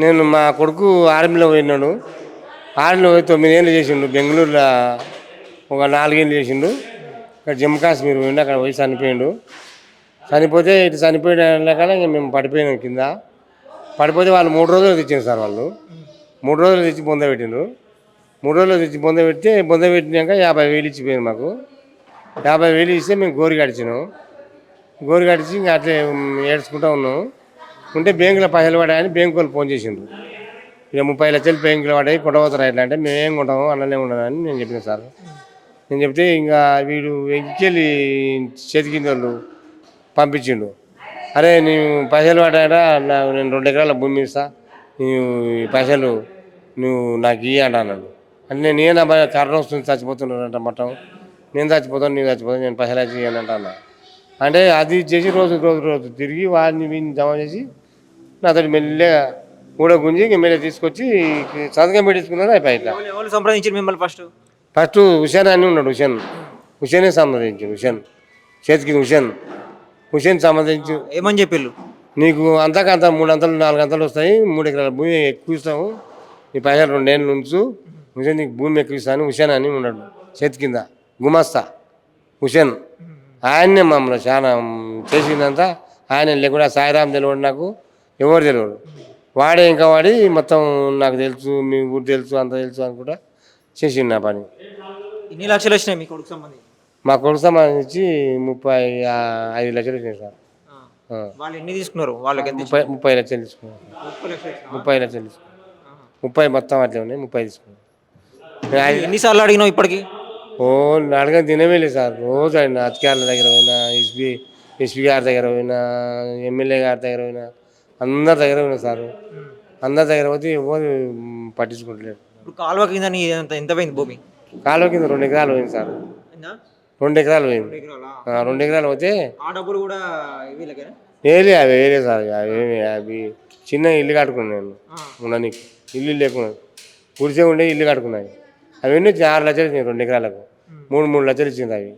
నేను మా కొడుకు ఆర్మీలో పోయినాడు. ఆర్మీలో పోయి తొమ్మిదేళ్ళు చేసిండు. బెంగళూరులో ఒక నాలుగేళ్ళు చేసిండు. ఇక్కడ జమ్మూ కాశ్మీర్ పోయిండు. అక్కడ పోయి చనిపోయిండు. చనిపోతే ఇటు చనిపోయిన లేక ఇంకా మేము పడిపోయినాం కింద. పడిపోతే వాళ్ళు మూడు రోజులు తెచ్చిండు సార్ వాళ్ళు. మూడు రోజులు తెచ్చి బొంద పెట్టిండ్రు. మూడు రోజులు తెచ్చి బొంద పెడితే బొంద పెట్టినాక యాభై వేలు ఇచ్చిపోయింది మాకు. యాభై వేలు ఇస్తే మేము గోరు గడిచినాం గోరు గడిచి ఇంకా అట్లే ఉమ్, ఏడ్చుకుంటూ ఉన్నాం. ఉంటే బ్యాంకులో పైసలు పడాయని బ్యాంకు వాళ్ళు ఫోన్ చేసిండ్రు. ఇక ముప్పై లక్షలు బ్యాంకులో పడాయి కొట్టబోతారు ఎట్లా అంటే మేమేం కొంటాము అన్ననే ఉండదని నేను చెప్పిన సార్. నేను చెప్తే ఇంకా వీడు వెంకెళ్ళి చేతికింది వాళ్ళు పంపించిండు. అరే నేను పైసలు పడ్డాయట నాకు నేను రెండు ఎకరాల భూమి ఇస్తా నీవు పైసలు నువ్వు నాకు ఇయ్య అన్నాడు. అంటే నేను ఏనా కరోనా వస్తుంది చచ్చిపోతున్నాడంట మొత్తం. నేను చచ్చిపోతాను నేను చచ్చిపోతాను నేను పైసలు వచ్చి ఇయ్యను అంట అన్నా అంటే అది చేసి రోజు రోజు రోజు తిరిగి వాడిని వీడిని జమ చేసి నాతోటి మెల్లగా కూడా గుంజి మెల్లగా తీసుకొచ్చి సంతకం పెట్టించుకున్నారు అయిపోయి ఇట్లా ఎవరు ఎవరు సంప్రదించారు మిమ్మల్ని ఫస్ట్? ఫస్ట్ హుసేన్ అని ఉన్నాడు హుసేన్ హుసేనే సంబంధించి హుసేన్ చేతికి హుసేన్ హుసేన్ సంబంధించి ఏమని చెప్పిళ్ళు? నీకు అంతకంత మూడు అంతలు నాలుగు అంతలు వస్తాయి. మూడు ఎకరాల భూమి ఎక్కువ ఇస్తాము నీ పైసలు రెండేళ్ళు ఉంచు. హుసేన్ నీకు భూమి ఎక్కువ ఇస్తాను హుసేన్ అని ఉన్నాడు. చేతి కింద. గుమస్తా. హుసేన్ ఆయన్నే మమ్మల్ని చాలా చేసిందంతా. ఆయన లేకుండా సాయిరామ్ తెలియడు నాకు. ఎవరు తెలియడు వాడే ఇంకా వాడి మొత్తం నాకు తెలుసు మీ ఊరు తెలుసు అంత తెలుసు అనుకుంటా చేసిండు నా పని. ఎన్ని లక్షలు వచ్చినాయి మీ కొడుకు సంబంధించి? మా కొడుకు సంబంధించి ముప్పై ఆ, ఐదు లక్షలు వచ్చినాయి సార్. ఆ. వాళ్ళు ఎన్ని తీసుకున్నారు? వాళ్ళకి ఎంత ముప్పై ముప్పై లక్షలు తీసుకున్నాం ముప్పై లక్షలు ఇచ్చినావా? ముప్పై లక్షలు మొత్తం అట్లే ఉన్నాయి ముప్పై తీసుకున్నాం నేను ఐదు- ఎన్నిసార్లు అడిగినావు ఇప్పటికి? ఓ అడగ తినవేలే సార్. రోజు ఆయన అధికారుల దగ్గర పోయినా ఎస్పీ ఎస్పీ గారి దగ్గర పోయినా ఎమ్మెల్యే గారి దగ్గర పోయినా అందరి దగ్గర పోయినా సార్. అందరి దగ్గర పోతే ఎవరు మ్, పట్టించుకోవట్లేదు ఇప్పుడు కాలువ కింద నీ ఎంత ఎంత పోయింది భూమి? కాలువ కింద రెండు ఎకరాలు పోయింది సార్? రెండు ఎకరాలు పోయింది. రెండు ఎకరాలా? ఆ, రెండు ఎకరాలు పోతే ఆ డబ్బులు కూడా వీళ్ళకేనా వేలే అవి వేలే సార్ అవి అవి చిన్న ఇల్లు కట్టుకున్నాను నేను. ఆ. ఉండనికి. ఇల్లు లేకుండా గుడిసే ఉండే ఇల్లు కట్టుకున్నాయి అవన్నీ ఆరు లక్షలు ఇచ్చినాయి రెండు ఎకరాలకు. మూడు మూడు లక్షలు ఇచ్చింది అవి.